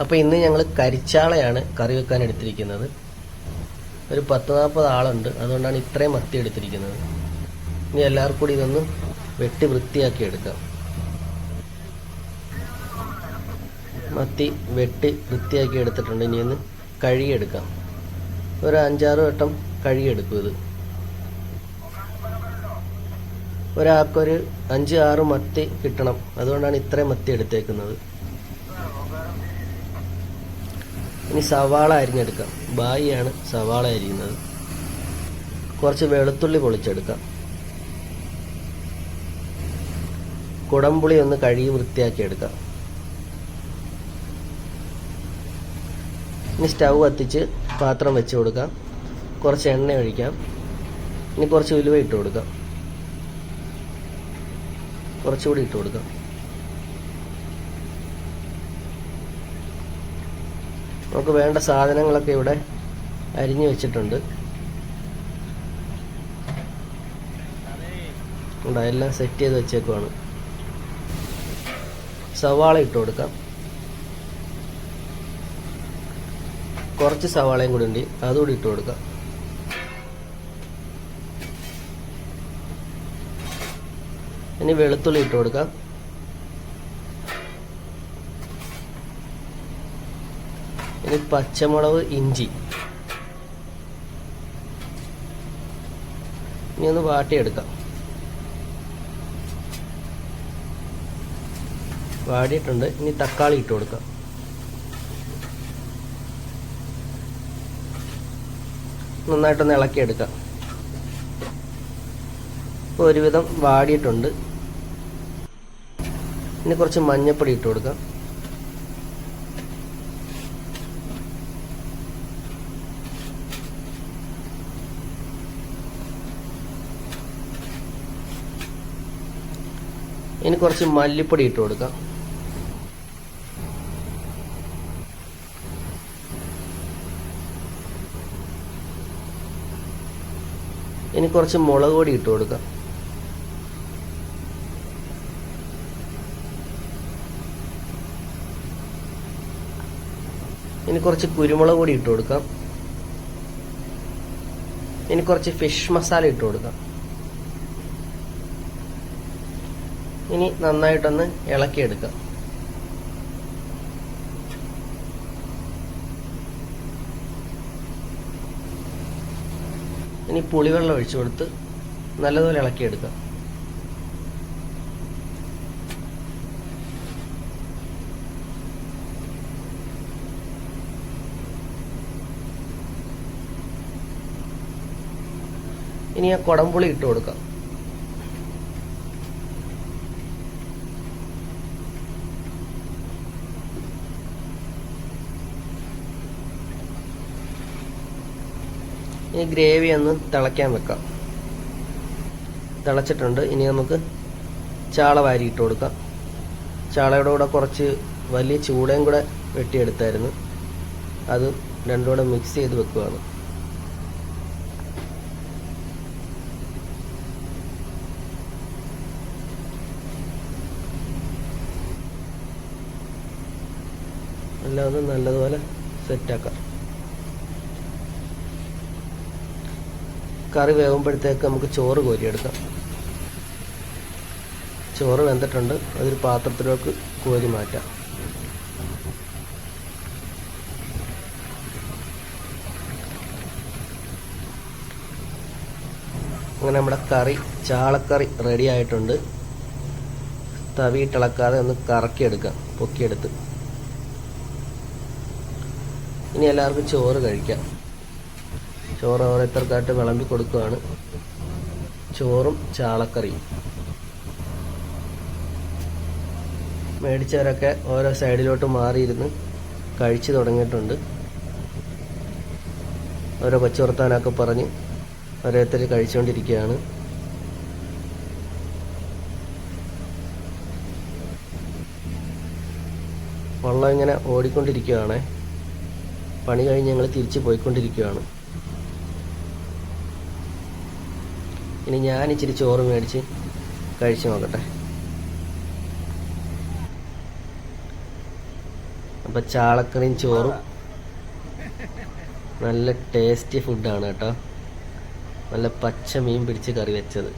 അപ്പോൾ ഇന്ന് ഞങ്ങൾ കരിച്ചാളയാണ് കറി വെക്കാൻ എടുത്തിരിക്കുന്നത്. ഒരു പത്ത് നാൽപ്പത് ആളുണ്ട്. അതുകൊണ്ടാണ് ഇത്രയും മത്തി എടുത്തിരിക്കുന്നത്. ഇനി എല്ലാവർക്കും കൂടി ഇതൊന്ന് വെട്ടി വൃത്തിയാക്കി എടുക്കാം. മത്തി വെട്ടി വൃത്തിയാക്കി എടുത്തിട്ടുണ്ട്. ഇനി ഒന്ന് കഴുകിയെടുക്കാം. ഒരു അഞ്ചാറ് വട്ടം കഴുകിയെടുക്കും ഇത്. ഒരാൾക്കൊരു അഞ്ച് ആറ് മത്തി കിട്ടണം. അതുകൊണ്ടാണ് ഇത്രയും മത്തി എടുത്തേക്കുന്നത്. ഇനി സവാള അരിഞ്ഞെടുക്കാം. ബായിയാണ് സവാള അരിയുന്നത്. കുറച്ച് വെളുത്തുള്ളി പൊളിച്ചെടുക്കാം. കുടംപുളി ഒന്ന് കഴുകി വൃത്തിയാക്കി എടുക്കാം ഇനി സ്റ്റൗ കത്തിച്ച് പാത്രം വെച്ച് കൊടുക്കാം. കുറച്ച് എണ്ണ ഒഴിക്കാം. ഇനി കുറച്ച് ഉലുവ ഇട്ട് കൊടുക്കാം. കുറച്ചുകൂടി ഇട്ട് കൊടുക്കാം. നമുക്ക് വേണ്ട സാധനങ്ങളൊക്കെ ഇവിടെ അരിഞ്ഞു വെച്ചിട്ടുണ്ട്. എല്ലാം സെറ്റ് ചെയ്ത് വെച്ചേക്കുവാണ്. സവാള ഇട്ട് കൊടുക്കാം. കുറച്ച് സവാളയും കൂടി ഉണ്ട്. അതുകൂടി ഇട്ട് കൊടുക്കാം. ഇനി വെളുത്തുള്ളി ഇട്ട് കൊടുക്കാം. ഇനി പച്ചമുളക് ഇഞ്ചി. ഇനി ഒന്ന് വാട്ടിയെടുക്കാം. വാടിയിട്ടുണ്ട്. ഇനി തക്കാളി ഇട്ട് കൊടുക്കാം. നന്നായിട്ടൊന്ന് ഇളക്കിയെടുക്കാം. ഇപ്പോൾ ഒരുവിധം വാടിയിട്ടുണ്ട്. ഇനി കുറച്ച് മഞ്ഞപ്പൊടി ഇട്ട് കൊടുക്കാം. ഇനി കുറച്ച് മല്ലിപ്പൊടി ഇട്ട് കൊടുക്കാം. ഇനി കുറച്ച് മുളക് പൊടി ഇട്ട് കൊടുക്കാം. ഇനി കുറച്ച് കുരുമുളക് പൊടി ഇട്ട് കൊടുക്കാം. ഇനി കുറച്ച് ഫിഷ് മസാല ഇട്ട് കൊടുക്കാം. ഇനി നന്നായിട്ടൊന്ന് ഇളക്കിയെടുക്കാം. ഇനി പുളിവെള്ളം ഒഴിച്ചു കൊടുത്ത് നല്ലതുപോലെ ഇളക്കിയെടുക്കാം. ഇനി ആ കുടംപുളി ഇട്ട് കൊടുക്കാം. ഇനി ഗ്രേവി ഒന്ന് തിളയ്ക്കാൻ വെക്കാം. തിളച്ചിട്ടുണ്ട്. ഇനി നമുക്ക് ചാള വാരി ഇട്ട് കൊടുക്കാം. ചാളയുടെ കൂടെ കുറച്ച് വലിയ ചൂടയും കൂടെ വെട്ടിയെടുത്തായിരുന്നു. അത് രണ്ടും കൂടെ മിക്സ് ചെയ്ത് വെക്കുകയാണ് എല്ലാം ഒന്ന് നല്ലതുപോലെ സെറ്റാക്കാം കറി വേകുമ്പോഴത്തേക്ക് നമുക്ക് ചോറ് കോരിയെടുക്കാം. ചോറ് വെന്തിട്ടുണ്ട്. അതൊരു പാത്രത്തിലേക്ക് കോരി മാറ്റാം. അങ്ങനെ നമ്മുടെ കറി ചാളക്കറി റെഡി ആയിട്ടുണ്ട്. തവിയിട്ടിളക്കാതെ ഒന്ന് കറക്കിയെടുക്കാം പൊക്കിയെടുത്ത്. ഇനി എല്ലാവർക്കും ചോറ് കഴിക്കാം. ചോറ് ഓരോരുത്തർക്കായിട്ട് വിളമ്പി കൊടുക്കുകയാണ് ചോറും ചാളക്കറിയും. മേടിച്ചവരൊക്കെ ഓരോ സൈഡിലോട്ട് മാറിയിരുന്ന് കഴിച്ചു തുടങ്ങിയിട്ടുണ്ട്. ഓരോ കൊച്ചുവർത്താനൊക്കെ പറഞ്ഞ് ഓരോരുത്തർ കഴിച്ചുകൊണ്ടിരിക്കുകയാണ് വള്ളം ഇങ്ങനെ ഓടിക്കൊണ്ടിരിക്കുകയാണേ. പണി കഴിഞ്ഞ് ഞങ്ങൾ തിരിച്ച് പോയിക്കൊണ്ടിരിക്കുകയാണ്. ഇനി ഞാൻ ഇച്ചിരി ചോറ് മേടിച്ച് കഴിച്ചു നോക്കട്ടെ. അപ്പൊ ചാളക്കറിയും ചോറും. നല്ല ടേസ്റ്റി ഫുഡാണ് കേട്ടോ. നല്ല പച്ച മീൻ പിടിച്ച് കറി വെച്ചത്.